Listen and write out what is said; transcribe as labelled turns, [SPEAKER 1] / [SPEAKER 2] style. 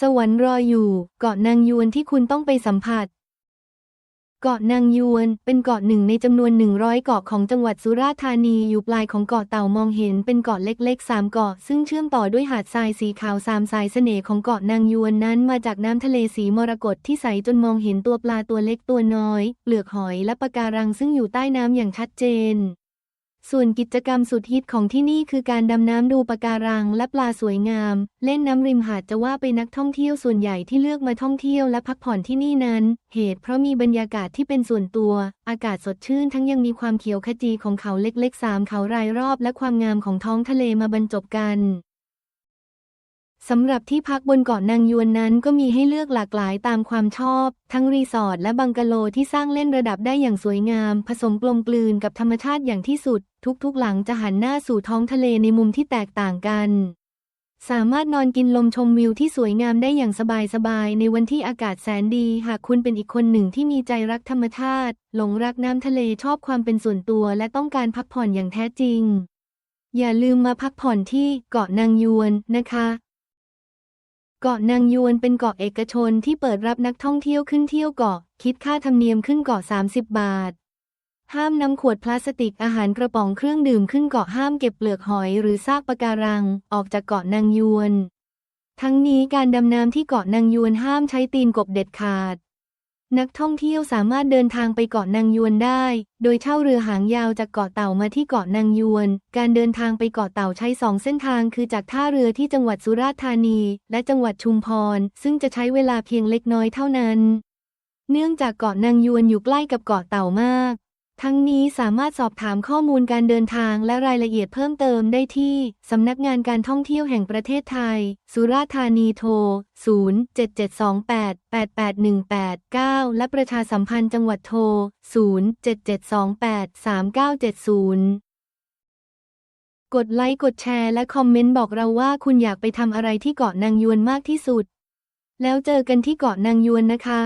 [SPEAKER 1] สวรรค์รออยู่ เกาะนางยวนที่คุณต้องไปสัมผัส เกาะนางยวน เป็นเกาะหนึ่งในจำนวน 100 เกาะของจังหวัดสุราษฎร์ธานีอยู่ปลายของเกาะเต่ามองเห็นเป็นเกาะเล็กๆ 3 เกาะ ซึ่งเชื่อมต่อด้วยหาดทรายสีขาวสามสายเสน่ห์ของเกาะนางยวนนั้นมาจากน้ำทะเลสีมรกตที่ใสจนมองเห็นตัวปลาตัวเล็กตัวน้อยเปลือกหอยและปะการังซึ่งอยู่ใต้น้ำอย่างชัดเจน ส่วนกิจกรรมสุดฮิตของที่นี่คือการดำน้ำดูปะการังและปลาสวยงาม เล่นน้ำริมหาดจะว่าไปนักท่องเที่ยวส่วนใหญ่ที่เลือกมาท่องเที่ยวและพักผ่อนที่นี่นั้น เหตุเพราะมีบรรยากาศที่เป็นส่วนตัว อากาศสดชื่นทั้งยังมีความเขียวขจีของเขาเล็กๆสามเขารายรอบและความงามของท้องทะเลมาบรรจบกัน สำหรับที่พักบนเกาะนางยวนนั้นก็มีให้เลือกหลากหลายตามความชอบ ทั้งรีสอร์ทและบังกะโลที่สร้างเล่นระดับได้อย่างสวยงาม ผสมกลมกลืนกับธรรมชาติอย่างที่สุด ทุกๆ หลังจะหันหน้าสู่ท้องทะเลในมุมที่แตกต่างกัน สามารถนอนกินลมชมวิวที่สวยงามได้อย่างสบายๆในวันที่อากาศแสนดี หากคุณเป็นอีกคนหนึ่งที่มีใจรักธรรมชาติ หลงรักน้ำทะเลชอบความเป็นส่วนตัว และต้องการพักผ่อนอย่างแท้จริง อย่าลืมมาพักผ่อนที่เกาะนางยวนนะคะ เกาะนางยวนเป็นเกาะเอกชนที่เปิดรับนักท่องเที่ยวขึ้นเที่ยวเกาะ คิดค่าธรรมเนียมขึ้นเกาะ 30 บาท ห้ามนำขวดพลาสติกอาหารกระป๋องเครื่องดื่มขึ้นเกาะห้ามเก็บเปลือกหอยหรือซากปะการัง ออกจากเกาะนางยวน ทั้งนี้การดำน้ำที่เกาะนางยวนห้ามใช้ตีนกบเด็ดขาด นักท่องเที่ยวสามารถเดินทางไปเกาะนางยวนได้ โดยเช่าเรือหางยาวจากเกาะเต่ามาที่เกาะนางยวน การเดินทางไปเกาะเต่าใช้สองเส้นทางคือจากท่าเรือที่จังหวัดสุราษฎร์ธานี และจังหวัดชุมพร ซึ่งจะใช้เวลาเพียงเล็กน้อยเท่านั้น เนื่องจากเกาะนางยวนอยู่ใกล้กับเกาะเต่ามาก ทั้งนี้สามารถสอบถามข้อมูลการเดินทางและรายละเอียดเพิ่มเติมได้ที่ สำนักงานการท่องเที่ยวแห่งประเทศไทย สุราษฎร์ธานีโทร 0772888189 และประชาสัมพันธ์จังหวัดโทร 077283970กดไลค์กดแชร์และคอมเมนต์บอกเราว่าคุณอยากไปทำอะไรที่เกาะนางยวนมากที่สุด แล้วเจอกันที่เกาะนางยวนนะคะ